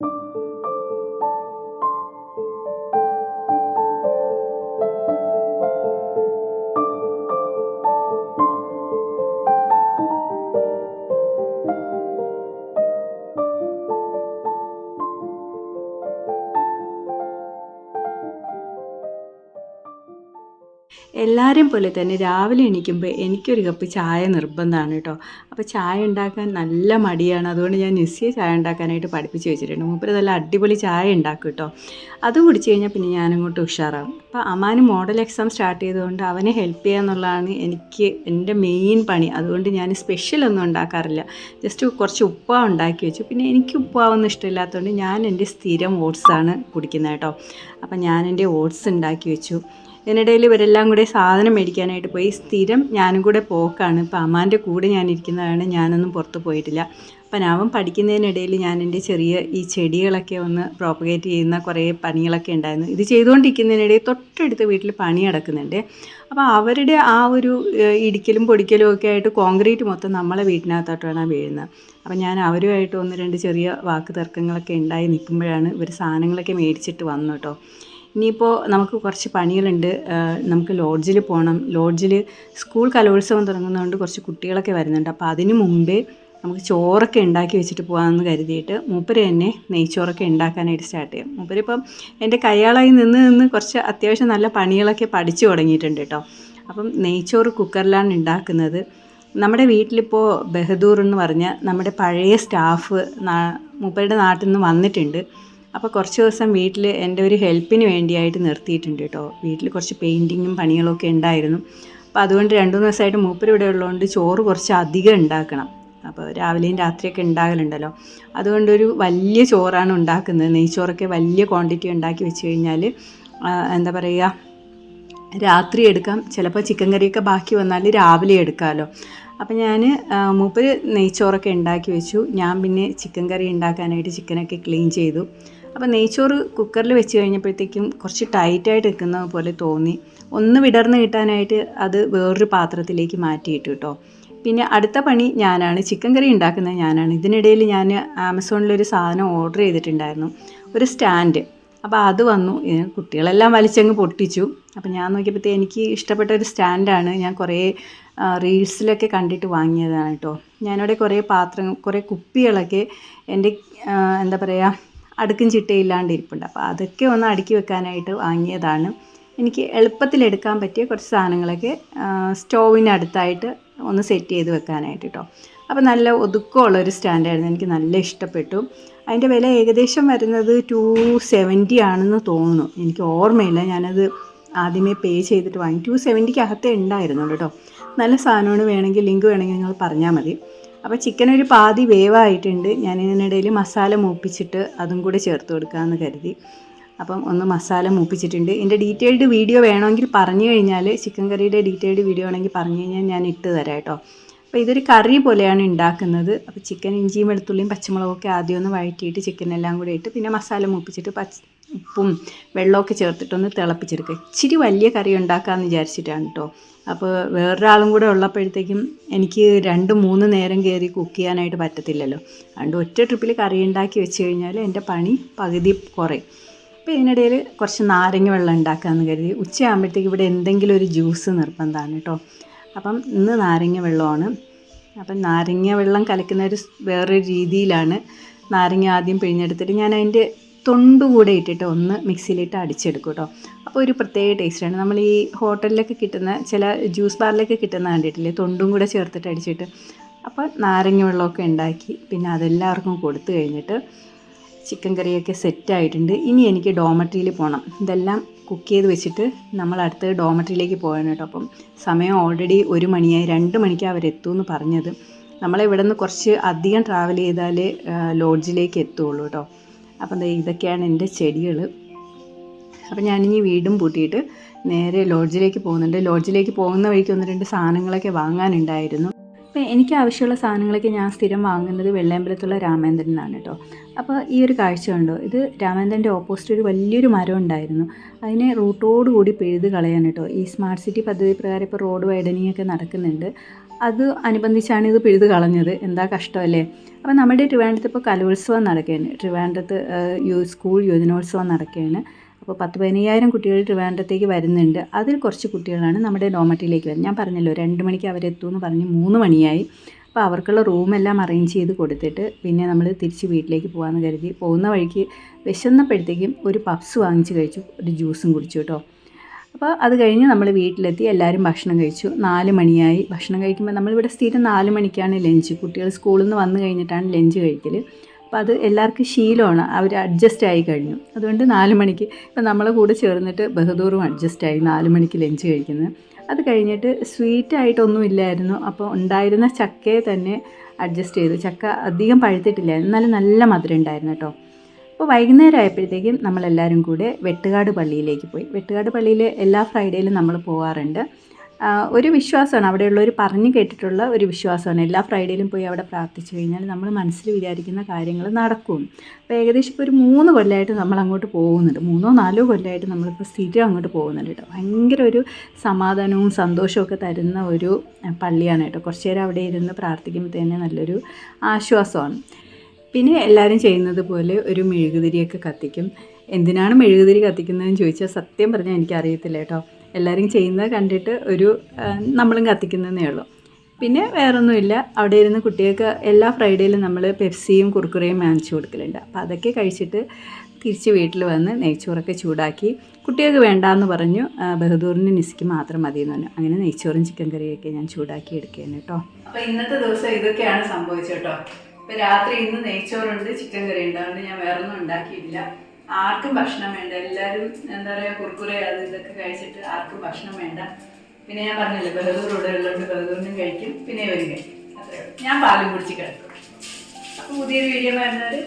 you എല്ലാവരെയും പോലെ തന്നെ രാവിലെ എണീക്കുമ്പോൾ എനിക്കൊരു കപ്പ് ചായ നിർബന്ധമാണ് കേട്ടോ അപ്പോൾ ചായ ഉണ്ടാക്കാൻ നല്ല മടിയാണ്. അതുകൊണ്ട് ഞാൻ നിസ്സിയെ ചായ ഉണ്ടാക്കാനായിട്ട് പഠിപ്പിച്ച് വെച്ചിട്ടുണ്ട്. മൂപ്പര് നല്ല അടിപൊളി ചായ ഉണ്ടാക്കും കേട്ടോ അത് കുടിച്ച് കഴിഞ്ഞാൽ പിന്നെ ഞാനങ്ങോട്ട് ഉഷാറാവും. അപ്പോൾ അമാന് മോഡൽ എക്സാം സ്റ്റാർട്ട് ചെയ്തുകൊണ്ട് അവനെ ഹെൽപ്പ് ചെയ്യുക എന്നുള്ളതാണ് എനിക്ക് എന്റെ മെയിൻ പണി. അതുകൊണ്ട് ഞാൻ സ്പെഷ്യൽ ഒന്നും ഉണ്ടാക്കാറില്ല. ജസ്റ്റ് കുറച്ച് ഉപ്പാവ് ഉണ്ടാക്കി വെച്ചു. പിന്നെ എനിക്ക് ഉപ്പാവൊന്നും ഇഷ്ടമില്ലാത്തതുകൊണ്ട് ഞാൻ എന്റെ സ്ഥിരം ഓട്സാണ് കുടിക്കുന്നത് കേട്ടോ അപ്പം ഞാൻ എന്റെ ഓട്സ് ഉണ്ടാക്കി വെച്ചു. ഇതിനിടയിൽ ഇവരെല്ലാം കൂടെ സാധനം മേടിക്കാനായിട്ട് പോയി. സ്ഥിരം ഞാനും കൂടെ പോക്കാണ്. ഇപ്പം അമ്മാന്റെ കൂടെ ഞാൻ ഇരിക്കുന്നതാണ്. ഞാനൊന്നും പുറത്ത് പോയിട്ടില്ല. അപ്പം അവൻ പഠിക്കുന്നതിനിടയിൽ ഞാൻ എന്റെ ചെറിയ ഈ ചെടികളൊക്കെ ഒന്ന് പ്രോപ്പഗേറ്റ് ചെയ്യുന്ന കുറേ പണികളൊക്കെ ഉണ്ടായിരുന്നു. ഇത് ചെയ്തുകൊണ്ടിരിക്കുന്നതിനിടയിൽ തൊട്ടടുത്ത വീട്ടിൽ പണി നടക്കുന്നുണ്ട്. അപ്പോൾ അവരുടെ ആ ഒരു ഇടിക്കലും പൊടിക്കലും ഒക്കെ ആയിട്ട് കോൺക്രീറ്റ് മൊത്തം നമ്മളെ വീട്ടിനകത്തോട്ടാണ് വീഴുന്നത്. അപ്പം ഞാൻ അവരുമായിട്ട് ഒന്ന് രണ്ട് ചെറിയ വാക്ക് തർക്കങ്ങളൊക്കെ ഉണ്ടായി നിൽക്കുമ്പോഴാണ് ഇവർ സാധനങ്ങളൊക്കെ മേടിച്ചിട്ട് വന്നു കേട്ടോ. ഇനിയിപ്പോൾ നമുക്ക് കുറച്ച് പണികളുണ്ട്. നമുക്ക് ലോഡ്ജിൽ പോകണം ലോഡ്ജിൽ സ്കൂൾ കലോത്സവം തുടങ്ങുന്നതുകൊണ്ട് കുറച്ച് കുട്ടികളൊക്കെ വരുന്നുണ്ട്. അപ്പോൾ അതിന് മുമ്പേ നമുക്ക് ചോറൊക്കെ ഉണ്ടാക്കി വെച്ചിട്ട് പോകാമെന്ന് കരുതിയിട്ട് മൂപ്പര് തന്നെ നെയ്ച്ചോറൊക്കെ ഉണ്ടാക്കാനായിട്ട് സ്റ്റാർട്ട് ചെയ്യും. മൂപ്പരിപ്പം എന്റെ കയ്യാളായി നിന്ന് നിന്ന് കുറച്ച് അത്യാവശ്യം നല്ല പണികളൊക്കെ പഠിച്ചു തുടങ്ങിയിട്ടുണ്ട് കേട്ടോ. അപ്പം നെയ്ച്ചോറ് കുക്കറിലാണ് ഉണ്ടാക്കുന്നത്. നമ്മുടെ വീട്ടിലിപ്പോൾ ബഹദൂർ എന്ന് പറഞ്ഞ നമ്മുടെ പഴയ സ്റ്റാഫ് മൂപ്പരുടെ നാട്ടിൽ നിന്ന് വന്നിട്ടുണ്ട്. അപ്പോൾ കുറച്ച് ദിവസം വീട്ടിൽ എന്റെ ഒരു ഹെൽപ്പിന് വേണ്ടിയായിട്ട് നിർത്തിയിട്ടുണ്ട് കേട്ടോ. വീട്ടിൽ കുറച്ച് പെയിന്റിങ്ങും പണികളൊക്കെ ഉണ്ടായിരുന്നു. അപ്പോൾ അതുകൊണ്ട് രണ്ടു ദിവസമായിട്ട് മൂപ്പര് ഇവിടെ ഉള്ളതുകൊണ്ട് ചോറ് കുറച്ച് അധികം ഉണ്ടാക്കണം. അപ്പോൾ രാവിലെയും രാത്രിയൊക്കെ ഉണ്ടാകലുണ്ടല്ലോ. അതുകൊണ്ടൊരു വലിയ ചോറാണ് ഉണ്ടാക്കുന്നത്. നെയ്ച്ചോറൊക്കെ വലിയ ക്വാണ്ടിറ്റി ഉണ്ടാക്കി വെച്ച് കഴിഞ്ഞാൽ എന്താ പറയുക രാത്രി എടുക്കാം. ചിലപ്പോൾ ചിക്കൻ കറിയൊക്കെ ബാക്കി വന്നാൽ രാവിലെ എടുക്കാമല്ലോ അപ്പം ഞാൻ മൂപ്പര് നെയ്ച്ചോറൊക്കെ ഉണ്ടാക്കി വെച്ചു. ഞാൻ പിന്നെ ചിക്കൻ കറി ഉണ്ടാക്കാനായിട്ട് ചിക്കനൊക്കെ ക്ലീൻ ചെയ്തു. അപ്പോൾ നെയ്ച്ചോറ് കുക്കറിൽ വെച്ച് കഴിഞ്ഞപ്പോഴത്തേക്കും കുറച്ച് ടൈറ്റായിട്ട് നിൽക്കുന്ന പോലെ തോന്നി. ഒന്ന് വിടർന്ന് കിട്ടാനായിട്ട് അത് വേറൊരു പാത്രത്തിലേക്ക് മാറ്റിയിട്ടു കേട്ടോ പിന്നെ അടുത്ത പണി ഞാനാണ്. ചിക്കൻ കറി ഉണ്ടാക്കുന്നത് ഞാനാണ്. ഇതിനിടയിൽ ഞാൻ ആമസോണിലൊരു സാധനം ഓർഡർ ചെയ്തിട്ടുണ്ടായിരുന്നു. ഒരു സ്റ്റാൻഡ് അപ്പോൾ അത് വന്നു. കുട്ടികളെല്ലാം വലിച്ചങ്ങ് പൊട്ടിച്ചു. അപ്പോൾ ഞാൻ നോക്കിയപ്പോഴത്തേ എനിക്ക് ഇഷ്ടപ്പെട്ട ഒരു സ്റ്റാൻഡാണ് ഞാൻ കുറേ റീൽസിലൊക്കെ കണ്ടിട്ട് വാങ്ങിയതാണ് കേട്ടോ ഞാനിവിടെ കുറേ പാത്രം കുറേ കുപ്പികളൊക്കെ എന്റെ എന്താ പറയുക അടുക്കും ചിട്ടയില്ലാണ്ട് ഇരിപ്പുണ്ട് അപ്പോൾ അതൊക്കെ ഒന്ന് അടുക്കി വെക്കാനായിട്ട് വാങ്ങിയതാണ്. എനിക്ക് എളുപ്പത്തിൽ എടുക്കാൻ പറ്റിയ കുറച്ച് സാധനങ്ങളൊക്കെ സ്റ്റോവിനടുത്തായിട്ട് ഒന്ന് സെറ്റ് ചെയ്ത് വെക്കാനായിട്ട് കേട്ടോ അപ്പോൾ നല്ല ഒതുക്കമുള്ളൊരു സ്റ്റാൻഡായിരുന്നു. എനിക്ക് നല്ല ഇഷ്ടപ്പെട്ടു. അതിന്റെ വില ഏകദേശം വരുന്നത് ടു സെവന്റി ആണെന്ന് തോന്നുന്നു. എനിക്ക് ഓർമ്മയില്ല. ഞാനത് ആദ്യമേ പേ ചെയ്തിട്ട് വാങ്ങി. ടു സെവന്റിക്ക് അകത്തേ ഉണ്ടായിരുന്നുള്ളൂ കേട്ടോ നല്ല സാധനമാണ്. വേണമെങ്കിൽ ലിങ്ക് വേണമെങ്കിൽ നിങ്ങൾ പറഞ്ഞാൽ മതി. അപ്പോൾ ചിക്കൻ ഒരു പാതി വേവായിട്ടുണ്ട്. ഞാൻ ഇതിനിടയിൽ മസാല മൂപ്പിച്ചിട്ട് അതും കൂടെ ചേർത്ത് കൊടുക്കാമെന്ന് കരുതി. അപ്പം ഒന്ന് മസാല മൂപ്പിച്ചിട്ടുണ്ട്. ഇതിന്റെ ഡീറ്റെയിൽഡ് വീഡിയോ വേണമെങ്കിൽ പറഞ്ഞു കഴിഞ്ഞാൽ ചിക്കൻ കറിയുടെ ഡീറ്റെയിൽഡ് വീഡിയോ ആണെങ്കിൽ പറഞ്ഞു കഴിഞ്ഞാൽ ഞാൻ ഇട്ട് തരാം കേട്ടോ. അപ്പോൾ ഇതൊരു കറി പോലെയാണ് ഉണ്ടാക്കുന്നത്. അപ്പോൾ ചിക്കൻ ഇഞ്ചിയും വെളുത്തുള്ളിയും പച്ചമുളകൊക്കെ ആദ്യം ഒന്ന് വഴറ്റിയിട്ട് ചിക്കനെല്ലാം കൂടെ ഇട്ട് പിന്നെ മസാല മൂപ്പിച്ചിട്ട് പച്ച ഉപ്പും വെള്ളമൊക്കെ ചേർത്തിട്ടൊന്ന് തിളപ്പിച്ചെടുക്കുക. ഇച്ചിരി വലിയ കറി ഉണ്ടാക്കാമെന്ന് വിചാരിച്ചിട്ടാണ് കേട്ടോ അപ്പോൾ വേറൊരാളും കൂടെ ഉള്ളപ്പോഴത്തേക്കും എനിക്ക് രണ്ട് മൂന്ന് നേരം കയറി കുക്ക് ചെയ്യാനായിട്ട് പറ്റത്തില്ലല്ലോ. അതുകൊണ്ട് ഒറ്റ ട്രിപ്പിൽ കറി ഉണ്ടാക്കി വെച്ച് കഴിഞ്ഞാൽ എന്റെ പണി പകുതി കുറയും. അപ്പോൾ ഇതിനിടയിൽ കുറച്ച് നാരങ്ങ വെള്ളം ഉണ്ടാക്കാമെന്ന് കരുതി. ഉച്ചയാകുമ്പോഴത്തേക്ക് ഇവിടെ എന്തെങ്കിലും ഒരു ജ്യൂസ് നിർബന്ധമാണ് കേട്ടോ അപ്പം ഇന്ന് നാരങ്ങ വെള്ളമാണ്. അപ്പം നാരങ്ങ വെള്ളം കലക്കുന്ന ഒരു വേറൊരു രീതിയിലാണ് നാരങ്ങ ആദ്യം പിഴിഞ്ഞെടുത്തിട്ട് ഞാൻ അതിന്റെ തൊണ്ട് കൂടെ ഇട്ടിട്ട് ഒന്ന് മിക്സിയിലിട്ട് അടിച്ചെടുക്കും കേട്ടോ അപ്പോൾ ഒരു പ്രത്യേക ടേസ്റ്റാണ്. നമ്മൾ ഈ ഹോട്ടലിലൊക്കെ കിട്ടുന്ന ചില ജ്യൂസ് ബാറിലൊക്കെ കിട്ടുന്ന കണ്ടിട്ടില്ലേ തൊണ്ടും കൂടെ ചേർത്തിട്ട് അടിച്ചിട്ട്. അപ്പോൾ നാരങ്ങ വെള്ളമൊക്കെ ഉണ്ടാക്കി പിന്നെ അതെല്ലാവർക്കും കൊടുത്തു കഴിഞ്ഞിട്ട് ചിക്കൻ കറിയൊക്കെ സെറ്റായിട്ടുണ്ട് ഇനി എനിക്ക് ഡോമട്രിയിൽ പോകണം ഇതെല്ലാം കുക്ക് ചെയ്ത് വെച്ചിട്ട് നമ്മൾ അടുത്ത് ഡോമട്രിയിലേക്ക് പോകാൻ കേട്ടോ. അപ്പം സമയം ഓൾറെഡി ഒരു മണിയായി രണ്ട് മണിക്ക് അവരെത്തുമെന്ന് പറഞ്ഞത്. നമ്മളിവിടെ നിന്ന് കുറച്ച് അധികം ട്രാവൽ ചെയ്താലേ ലോഡ്ജിലേക്ക് എത്തുള്ളൂ കേട്ടോ. അപ്പം ഇതൊക്കെയാണ് എന്റെ ചെടികൾ. അപ്പം ഞാനിനി വീടും പൂട്ടിയിട്ട് നേരെ ലോഡ്ജിലേക്ക് പോകുന്നുണ്ട്. ലോഡ്ജിലേക്ക് പോകുന്ന വഴിക്ക് ഒന്ന് രണ്ട് സാധനങ്ങളൊക്കെ വാങ്ങാനുണ്ടായിരുന്നു. അപ്പം എനിക്ക് ആവശ്യമുള്ള സാധനങ്ങളൊക്കെ ഞാൻ സ്ഥിരം വാങ്ങുന്നത് വെള്ളയമ്പലത്തുള്ള രാമേന്ദ്രനാണ് കേട്ടോ. അപ്പോൾ ഈ ഒരു കാഴ്ച കണ്ടോ? ഇത് രാമേന്ദ്രന്റെ ഓപ്പോസിറ്റ് ഒരു വലിയൊരു മരം ഉണ്ടായിരുന്നു. അതിനെ റൂട്ടോടുകൂടി പിഴുത് കളയാൻ കേട്ടോ. ഈ സ്മാർട്ട് സിറ്റി പദ്ധതി പ്രകാരം ഇപ്പോൾ റോഡ് വൈഡനിങ് ഒക്കെ നടക്കുന്നുണ്ട്. അത് അനുബന്ധിച്ചാണ് ഇത് പിഴുത് കളഞ്ഞത്. എന്താ കഷ്ടമല്ലേ? അപ്പോൾ നമ്മുടെ ട്രിവാൻഡ്രത്ത് ഇപ്പോൾ കലോത്സവം നടക്കുകയാണ്. ട്രിവാൻഡ്രത്ത് യു സ്കൂൾ യുവജനോത്സവം നടക്കുകയാണ്. അപ്പോൾ പത്ത് പതിനയ്യായിരം കുട്ടികൾ ട്രിവാൻഡ്രത്തേക്ക് വരുന്നുണ്ട്. അതിൽ കുറച്ച് കുട്ടികളാണ് നമ്മുടെ ഡോമറ്റിലേക്ക് വരുന്നത്. ഞാൻ പറഞ്ഞല്ലോ രണ്ട് മണിക്ക് അവരെത്തുമെന്ന് പറഞ്ഞ് മൂന്ന് മണിയായി. അപ്പോൾ അവർക്കുള്ള റൂമെല്ലാം അറേഞ്ച് ചെയ്ത് കൊടുത്തിട്ട് പിന്നെ നമ്മൾ തിരിച്ച് വീട്ടിലേക്ക് പോകാമെന്ന് കരുതി. പോകുന്ന വഴിക്ക് വിശന്നപ്പോഴത്തേക്കും ഒരു പപ്സ് വാങ്ങിച്ച് കഴിച്ചു. ഒരു ജ്യൂസും കുടിച്ചു കേട്ടോ. അപ്പോൾ അത് കഴിഞ്ഞ് നമ്മൾ വീട്ടിലെത്തി എല്ലാവരും ഭക്ഷണം കഴിച്ചു. നാല് മണിയായി. ഭക്ഷണം കഴിക്കുമ്പോൾ നമ്മളിവിടെ സ്ഥിരം നാല് മണിക്കാണ് ലഞ്ച്. കുട്ടികൾ സ്കൂളിൽ നിന്ന് വന്നു കഴിഞ്ഞിട്ടാണ് ലഞ്ച് കഴിക്കൽ അപ്പോൾ അത് എല്ലാവർക്കും ശീലമാണ്. അവർ അഡ്ജസ്റ്റ് ആയി കഴിഞ്ഞു. അതുകൊണ്ട് നാല് മണിക്ക് ഇപ്പം നമ്മളെ കൂടെ ചേർന്നിട്ട് ബഹദൂറും അഡ്ജസ്റ്റ് ആയി നാല് മണിക്ക് ലഞ്ച് കഴിക്കുന്നത് അത് കഴിഞ്ഞിട്ട് സ്വീറ്റ് ആയിട്ടൊന്നും ഇല്ലായിരുന്നു. അപ്പോൾ ഉണ്ടായിരുന്ന ചക്കയെ തന്നെ അഡ്ജസ്റ്റ് ചെയ്തു. ചക്ക അധികം പഴുത്തിട്ടില്ല. എന്നാലും നല്ല മധുരം ഉണ്ടായിരുന്നു കേട്ടോ. അപ്പോൾ വൈകുന്നേരം ആയപ്പോഴത്തേക്കും നമ്മളെല്ലാവരും കൂടെ വെട്ടുകാട് പള്ളിയിലേക്ക് പോയി. വെട്ടുകാട് പള്ളിയിൽ എല്ലാ ഫ്രൈഡേയിലും നമ്മൾ പോകാറുണ്ട് ഒരു വിശ്വാസമാണ്. അവിടെയുള്ളവർ പറഞ്ഞു കേട്ടിട്ടുള്ള ഒരു വിശ്വാസമാണ്. എല്ലാ ഫ്രൈഡേയിലും പോയി അവിടെ പ്രാർത്ഥിച്ചു കഴിഞ്ഞാൽ നമ്മൾ മനസ്സിൽ വിചാരിക്കുന്ന കാര്യങ്ങൾ നടക്കും. അപ്പോൾ ഏകദേശം ഇപ്പോൾ ഒരു മൂന്ന് കൊല്ലമായിട്ട് നമ്മൾ അങ്ങോട്ട് പോകുന്നുണ്ട്. മൂന്നോ നാലോ കൊല്ലമായിട്ട് നമ്മളിപ്പോൾ സ്ഥിരം അങ്ങോട്ട് പോകുന്നുണ്ട് കേട്ടോ. ഭയങ്കര ഒരു സമാധാനവും സന്തോഷവും ഒക്കെ തരുന്ന ഒരു പള്ളിയാണ് കേട്ടോ. കുറച്ച് നേരം അവിടെ ഇരുന്ന് പ്രാർത്ഥിക്കുമ്പോൾ തന്നെ നല്ലൊരു ആശ്വാസമാണ്. പിന്നെ എല്ലാവരും ചെയ്യുന്നത് പോലെ ഒരു മെഴുകുതിരിയൊക്കെ കത്തിക്കും. എന്തിനാണ് മെഴുകുതിരി കത്തിക്കുന്നതെന്ന് ചോദിച്ചാൽ സത്യം പറഞ്ഞാൽ എനിക്കറിയത്തില്ല കേട്ടോ. എല്ലാവരും ചെയ്യുന്നത് കണ്ടിട്ട് ഒരു നമ്മളും കത്തിക്കുന്നതേ ഉള്ളൂ. പിന്നെ വേറൊന്നുമില്ല. അവിടെ ഇരുന്ന് കുട്ടികൾക്ക് എല്ലാ ഫ്രൈഡേയിലും നമ്മൾ പെപ്സിയും കുറുക്കുറയും വാങ്ങിച്ചു കൊടുക്കലുണ്ട്. അപ്പോൾ അതൊക്കെ കഴിച്ചിട്ട് തിരിച്ച് വീട്ടിൽ വന്ന് നെയ്ച്ചോറൊക്കെ ചൂടാക്കി കുട്ടികൾക്ക് വേണ്ടാന്ന് പറഞ്ഞു ബഹദൂറിന് നിസ്ക്ക് മാത്രം മതി എന്ന് പറഞ്ഞു. അങ്ങനെ നെയ്ച്ചോറും ചിക്കൻ കറിയൊക്കെ ഞാൻ ചൂടാക്കി എടുക്കുകയാണ് കേട്ടോ. അപ്പോൾ ഇന്നത്തെ ദിവസം ഇതൊക്കെയാണ് സംഭവിച്ചത് കേട്ടോ. ഇപ്പോൾ രാത്രി ഇന്ന് നെയ്ച്ചോറുണ്ട് ചിക്കൻ കറി ഉണ്ട്. അതുകൊണ്ട് ഞാൻ വേറൊന്നും ഉണ്ടാക്കിയില്ല ആർക്കും ഭക്ഷണം വേണ്ട. എല്ലാവരും എന്താ പറയുക കുർക്കുറെ അത് ഇതൊക്കെ കഴിച്ചിട്ട് ആർക്കും ഭക്ഷണം വേണ്ട. പിന്നെ ഞാൻ പറഞ്ഞില്ലേ ബഹദൂർ ഇവിടെ ഉള്ളതുകൊണ്ട് ബഹദൂറിനും കഴിക്കും പിന്നെ ഇവരും കഴിക്കും. അത്രേ ഉള്ളൂ. ഞാൻ പാലും കുടിച്ച് കിടക്കും. അപ്പോൾ പുതിയൊരു വീഡിയോ വരുന്നത്